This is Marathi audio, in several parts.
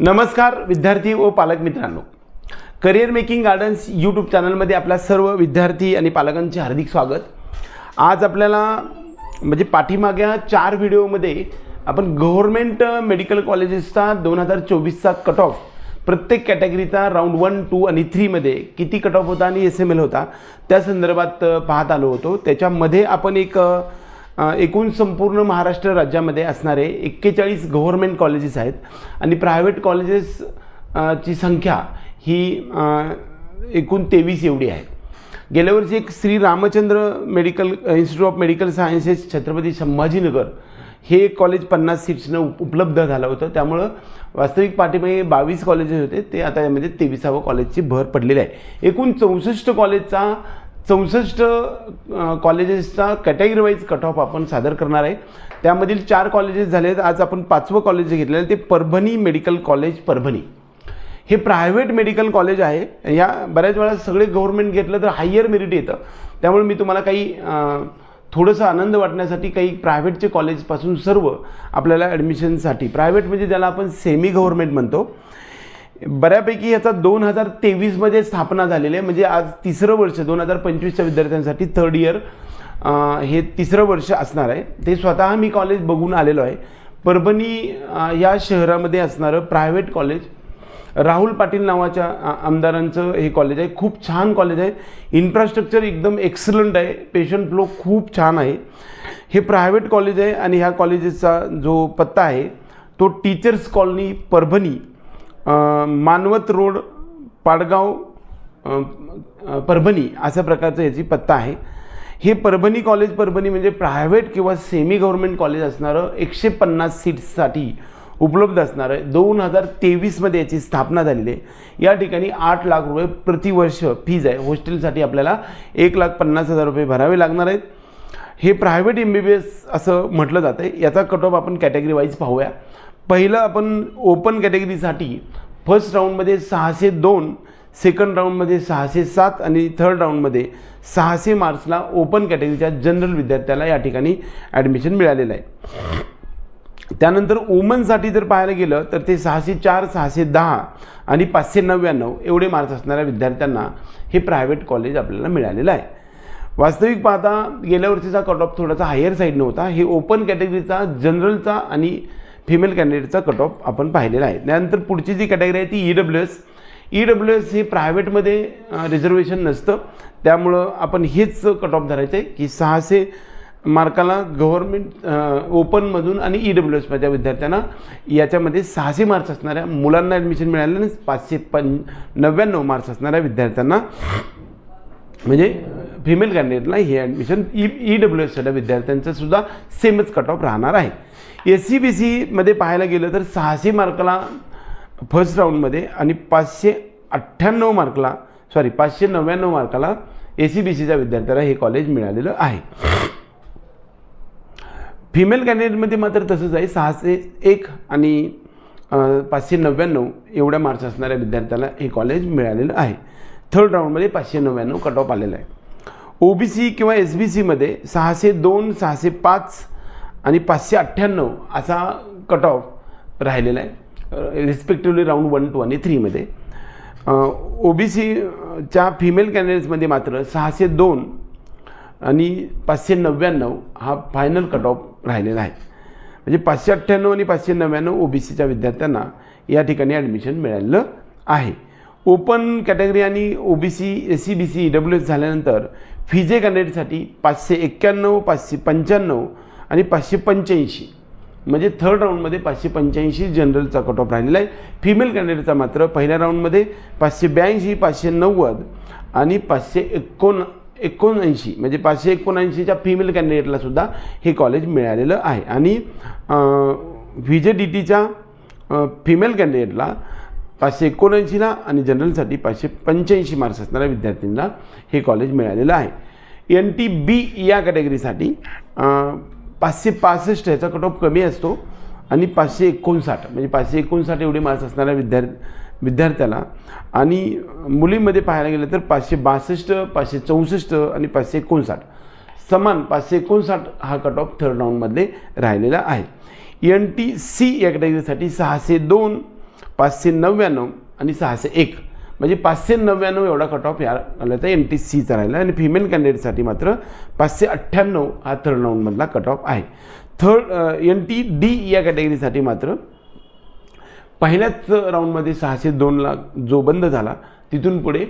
नमस्कार विद्यार्थी व पालक मित्रांनो. करिअर मेकिंग गार्डन्स यूट्यूब चॅनलमध्ये आपल्या सर्व विद्यार्थी आणि पालकांचे हार्दिक स्वागत. आज आपल्याला म्हणजे पाठीमाग्या चार व्हिडिओमध्ये आपण गव्हर्मेंट मेडिकल कॉलेजेसचा दोन हजार चोवीसचा कट ऑफ प्रत्येक कॅटेगरीचा राऊंड वन टू आणि थ्रीमध्ये किती कट ऑफ होता आणि एस एम एल होता त्या संदर्भात पाहत आलो होतो. त्याच्यामध्ये आपण एक एकूण संपूर्ण महाराष्ट्र राज्यामध्ये असणारे एक्केचाळीस गव्हर्मेंट कॉलेजेस आहेत आणि प्रायव्हेट कॉलेजेस ची संख्या ही एकूण तेवीस एवढी आहे. गेल्या वर्षी एक Shri Ramchandra medical institute of medical sciences Chhatrapati Sambhajinagar हे कॉलेज पन्नास सीट्सनं उपलब्ध झालं होतं. त्यामुळं वास्तविक पाठीमागे बावीस कॉलेजेस होते. ते आता यामध्ये तेविसावं कॉलेजची भर पडलेली आहे. एकूण चौसष्ट कॉलेजचा चौसष्ट कॉलेजेसचा कॅटेगरी वाईज कट ऑफ आपण सादर करणार आहे. त्यामधील चार कॉलेजेस झाले आहेत आज आपण पाचवं कॉलेज घेतलेलं आहे ते परभणी मेडिकल कॉलेज परभणी. हे प्रायव्हेट मेडिकल कॉलेज आहे. या बऱ्याच वेळा सगळे गव्हर्नमेंट घेतलं तर हायर मेरिट येतं. त्यामुळे मी तुम्हाला काही थोडंसं आनंद वाटण्यासाठी काही प्रायव्हेटचे कॉलेजपासून सर्व आपल्याला ॲडमिशनसाठी प्रायव्हेट म्हणजे ज्याला आपण सेमी गव्हर्नमेंट म्हणतो. बऱ्यापैकी याचा दोन हजार तेवीसमध्ये स्थापना झालेली आहे. म्हणजे आज तिसरं वर्ष दोन हजार पंचवीसच्या विद्यार्थ्यांसाठी थर्ड इयर हे तिसरं वर्ष असणार आहे. ते स्वतः मी कॉलेज बघून आलेलो आहे. परभणी या शहरामध्ये असणारं प्रायव्हेट कॉलेज राहुल पाटील नावाच्या आमदारांचं हे कॉलेज आहे. खूप छान कॉलेज आहे. इन्फ्रास्ट्रक्चर एकदम एक्सलंट आहे. पेशंट फ्लो खूप छान आहे. हे प्रायव्हेट कॉलेज आहे आणि ह्या कॉलेजेसचा जो पत्ता आहे तो teachers colony Parbhani. Manvat road Padgaon Parbhani अशा प्रकारचं याची पत्ता आहे. हे परभणी कॉलेज परभणी म्हणजे प्रायव्हेट किंवा सेमी गव्हर्नमेंट कॉलेज असणारं एकशे पन्नास सीट्ससाठी उपलब्ध असणार आहे. दोन हजार तेवीसमध्ये याची स्थापना झालेली आहे. या ठिकाणी आठ लाख रुपये प्रतिवर्ष फीज आहे. हॉस्टेलसाठी आपल्याला एक लाख पन्नास हजार रुपये भरावे लागणार आहेत. हे private M B B S असं म्हटलं जातं आहे याचा कट ऑफ आपण कॅटेगरी वाईज पाहूया. पहिलं आपण ओपन कॅटेगरीसाठी फर्स्ट राऊंडमध्ये सहाशे दोन सेकंड राऊंडमध्ये सहाशे सात आणि थर्ड राऊंडमध्ये सहाशे मार्क्सला ओपन कॅटेगरीच्या जनरल विद्यार्थ्याला या ठिकाणी ॲडमिशन मिळालेलं आहे. त्यानंतर वुमनसाठी जर पाहायला गेलं तर ते सहाशे चार सहाशे दहा आणि पाचशे नव्याण्णव एवढे मार्क्स असणाऱ्या विद्यार्थ्यांना हे प्रायव्हेट कॉलेज आपल्याला मिळालेलं आहे. वास्तविक पाहता गेल्या वर्षीचा कट ऑफ थोडासा हायर साईड नव्हता. हे ओपन कॅटेगरीचा जनरलचा आणि फिमेल कॅन्डिडेटचा कट ऑफ आपण पाहिलेला आहे. त्यानंतर पुढची जी कॅटेगरी आहे ती E W S E W S हे प्रायव्हेटमध्ये रिझर्वेशन नसतं. त्यामुळं आपण हेच कट ऑफ धरायचं आहे की सहाशे मार्काला गव्हर्मेंट ओपनमधून आणि ई डब्ल्यू एसमधल्या विद्यार्थ्यांना याच्यामध्ये सहाशे मार्क्स असणाऱ्या मुलांना ॲडमिशन मिळालं आणि पाचशे पं नव्याण्णव मार्क्स असणाऱ्या विद्यार्थ्यांना. म्हणजे फिमेल कॅन्डिडेटला हे ॲडमिशन ई ई डब्ल्यू एसच्या विद्यार्थ्यांचं सुद्धा सेमच कट ऑफ राहणार आहे. एस सी बी सीमध्ये पाहायला गेलं तर सहाशे मार्काला फर्स्ट राऊंडमध्ये आणि पाचशे अठ्ठ्याण्णव मार्कला सॉरी पाचशे नव्याण्णव मार्काला ए सी बी सीच्या विद्यार्थ्याला हे कॉलेज मिळालेलं आहे. फिमेल कॅन्डिडेटमध्ये मात्र तसंच आहे. सहाशे एक आणि पाचशे नव्याण्णव एवढ्या मार्क्स असणाऱ्या विद्यार्थ्याला हे कॉलेज मिळालेलं आहे. थर्ड राऊंडमध्ये पाचशे नव्याण्णव कट ऑफ आलेला आहे. ओ बी सी किंवा एस बी सीमध्ये सहाशे दोन सहाशे पाच आणि पाचशे अठ्ठ्याण्णव असा कट ऑफ राहिलेला आहे. रिस्पेक्टिव्हली राऊंड वन टू आणि थ्रीमध्ये ओ बी सीच्या फिमेल कॅन्डिडेट्समध्ये मात्र सहाशे दोन आणि पाचशे नव्याण्णव हा फायनल कट ऑफ राहिलेला आहे. म्हणजे पाचशे अठ्ठ्याण्णव आणि पाचशे नव्याण्णव ओ बी सीच्या विद्यार्थ्यांना या ठिकाणी ॲडमिशन मिळालेलं आहे. ओपन कॅटेगरी आणि O B C S C B C W S झाल्यानंतर फिजे कॅन्डिडेटसाठी पाचशे एक्क्याण्णव पाचशे पंच्याण्णव आणि पाचशे पंच्याऐंशी. म्हणजे थर्ड राऊंडमध्ये पाचशे पंच्याऐंशी जनरलचा कट ऑफ राहिलेला आहे. फिमेल कॅन्डिडेटचा मात्र पहिल्या राऊंडमध्ये पाचशे ब्याऐंशी पाचशे नव्वद आणि पाचशे एकोण एकोणऐंशी. म्हणजे पाचशे एकोणऐंशीच्या फिमेल कॅन्डिडेटला सुद्धा हे कॉलेज मिळालेलं आहे. आणि व्ही जे डी टीच्या फिमेल कॅन्डिडेटला पाचशे एकोणऐंशीला आणि जनरलसाठी पाचशे पंच्याऐंशी मार्क्स असणाऱ्या विद्यार्थ्यांना हे कॉलेज मिळालेलं आहे. एन टी बी या कॅटेगरीसाठी पाचशे पासष्ट ह्याचा कट ऑफ कमी असतो आणि पाचशे एकोणसाठ म्हणजे पाचशे एकोणसाठ एवढे मार्क्स असणाऱ्या विद्यार्थी विद्यार्थ्याला. आणि मुलींमध्ये पाहायला गेलं तर पाचशे बासष्ट पाचशे चौसष्ट आणि पाचशे एकोणसाठ समान पाचशे एकोणसाठ हा कट ऑफ थर्ड राऊंडमध्ये राहिलेला आहे. एन टी सी या कॅटेगरीसाठी सहाशे दोन पाचशे नव्याण्णव आणि सहाशे एक. म्हणजे पाचशे नव्याण्णव एवढा कट ऑफ या आल्याचा एन टी सीचा राहिला आणि फिमेल कॅन्डिडेटसाठी मात्र पाचशे अठ्ठ्याण्णव हा थर्ड राऊंडमधला कट ऑफ आहे. थर्ड एन टी डी या कॅटेगरीसाठी मात्र पहिल्याच राऊंडमध्ये सहाशे दोनला जो बंद झाला तिथून पुढे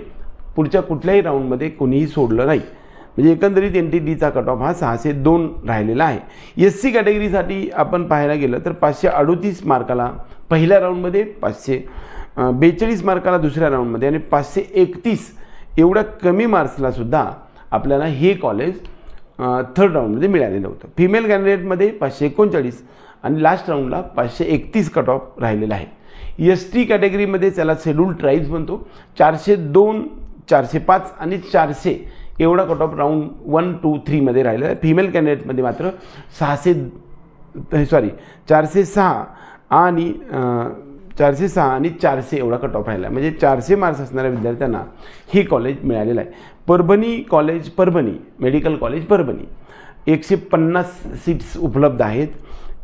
पुढच्या कुठल्याही राऊंडमध्ये कोणीही सोडलं नाही. म्हणजे एकंदरीत एन टी डीचा कट ऑफ हा सहाशे दोन राहिलेला आहे. एस सी कॅटेगरीसाठी आपण पाहायला गेलं तर पाचशे अडोतीस मार्काला पहिल्या राऊंडमध्ये पाचशे बेचाळीस मार्काला दुसऱ्या राऊंडमध्ये आणि पाचशे एकतीस एवढ्या कमी मार्क्सला सुद्धा आपल्याला हे कॉलेज थर्ड राऊंडमध्ये मिळालेलं होतं. फिमेल कॅन्डिडेटमध्ये पाचशे एकोणचाळीस आणि लास्ट राऊंडला पाचशे एकतीस कट ऑफ राहिलेला आहे. एस टी कॅटेगरीमध्ये त्याला शेड्यूल ट्राईब्स म्हणतो. चारशे दोन चारशे पाच आणि चारशे एवढा cut off round one two थ्रीमध्ये राहिलेला आहे. फिमेल कॅन्डिडेटमध्ये मात्र सहाशे सॉरी चारशे सहा आणि चारशे सहा आणि चारशे एवढा कट ऑफ राहिला म्हणजे चारशे मार्क्स असणाऱ्या विद्यार्थ्यांना हे कॉलेज मिळालेलं आहे. Parbhani college Parbhani medical college Parbhani. एकशे पन्नास सीट्स उपलब्ध आहेत.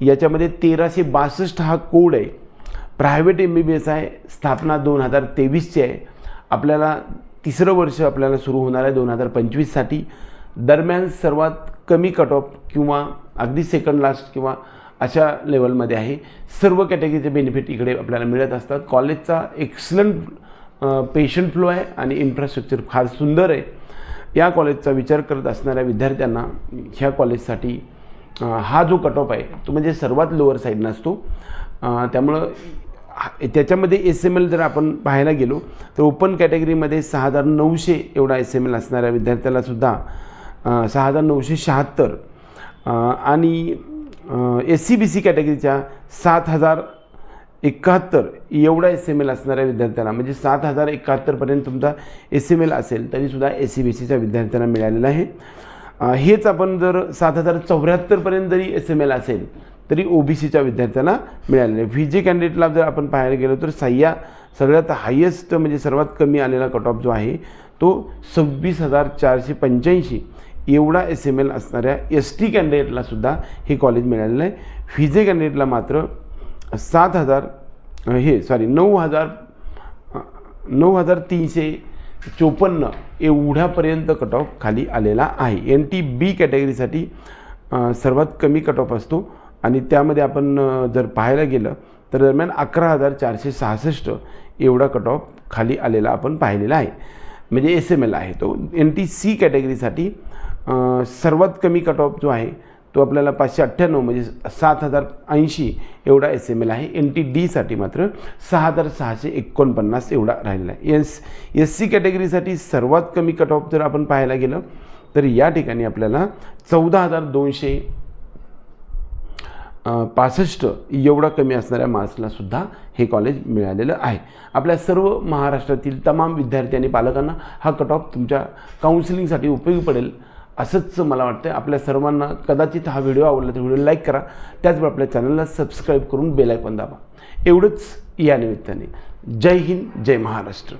याच्यामध्ये तेराशे बासष्ट हा कोड आहे. Private M B B S आहे. स्थापना दोन हजार तेवीसची आहे. आपल्याला तिसरं वर्ष आपल्याला सुरू होणार आहे दोन हजार पंचवीससाठी. दरम्यान सर्वात कमी कट ऑफ किंवा अगदी सेकंड लास्ट किंवा अशा लेवलमध्ये आहे. सर्व कॅटेगरीचे बेनिफिट इकडे आपल्याला मिळत असतात. कॉलेजचा एक्सलंट पेशंट फ्लो आहे आणि इन्फ्रास्ट्रक्चर फार सुंदर आहे. या कॉलेजचा विचार करत असणाऱ्या विद्यार्थ्यांना ह्या कॉलेजसाठी हा जो कट ऑफ आहे तो म्हणजे सर्वात लोअर साईडनं असतो त्यामुळं त्याच्यामध्ये एस एम एल जर आपण पाहायला गेलो तर ओपन कॅटेगरीमध्ये सहा हजार नऊशे एवढा एस एम एल असणाऱ्या विद्यार्थ्यालासुद्धा सहा हजार नऊशे शहात्तर आणि एस सी बी सी कॅटेगरीच्या सात हजार एकाहत्तर एवढा एस एम एल असणाऱ्या विद्यार्थ्याला म्हणजे सात हजार एकाहत्तरपर्यंत तुमचा एस एम एल असेल तरीसुद्धा एस सी बी सीच्या विद्यार्थ्यांना मिळालेला आहे. हेच आपण जर सात हजार चौऱ्याहत्तरपर्यंत जरी एस एम एल असेल तरी ओ बी सीच्या विद्यार्थ्यांना मिळालेलं आहे व्ही जे कॅन्डिडेटला जर आपण पाहायला गेलो तर सह्या सगळ्यात हायेस्ट म्हणजे सर्वात कमी आलेला कट ऑफ जो आहे तो सव्वीस हजार चारशे पंच्याऐंशी. एवढा एस एम एल असणाऱ्या एस टी कॅन्डिडेटला सुद्धा हे कॉलेज मिळालेलं आहे व्ही जे कॅन्डिडेटला मात्र सात हजार हे सॉरी नऊ हजार नऊ हजार तीनशे चोपन्न एवढ्यापर्यंत कट ऑफ खाली आलेला आहे. एन टी बी कॅटेगरीसाठी सर्वात कमी कट ऑफ असतो. आणि त्यामध्ये आपण जर पाहायला गेलं तर दरम्यान अकरा हजार चारशे सहासष्ट एवढा कट ऑफ खाली आलेला आपण पाहिलेला आहे. म्हणजे एस एम एल आहे तो. एन टी सी कॅटेगरीसाठी सर्वात कमी कट ऑफ जो आहे तो आपल्याला पाचशे अठ्ठ्याण्णव म्हणजे सात हजार ऐंशी एवढा एस एम एल आहे. एन टी डीसाठी मात्र सहा हजार सहाशे एकोणपन्नास एवढा राहिलेला आहे. एस एस सी कॅटेगरीसाठी सर्वात कमी कट ऑफ जर आपण पाहायला गेलं तर या ठिकाणी आपल्याला चौदा हजार दोनशे पासष्ट एवढा कमी असणाऱ्या मार्क्सलासुद्धा हे कॉलेज मिळालेलं आहे. आपल्या सर्व महाराष्ट्रातील तमाम विद्यार्थी आणि पालकांना हा कट ऑफ तुमच्या काउन्सिलिंगसाठी उपयोगी पडेल असंच मला वाटतं आपल्या सर्वांना कदाचित हा व्हिडिओ आवडला तर व्हिडिओ लाईक करा. त्याचबरोबर आपल्या चॅनलला सबस्क्राईब करून बेलायकॉन दाबा. एवढंच या निमित्ताने. जय हिंद जय महाराष्ट्र.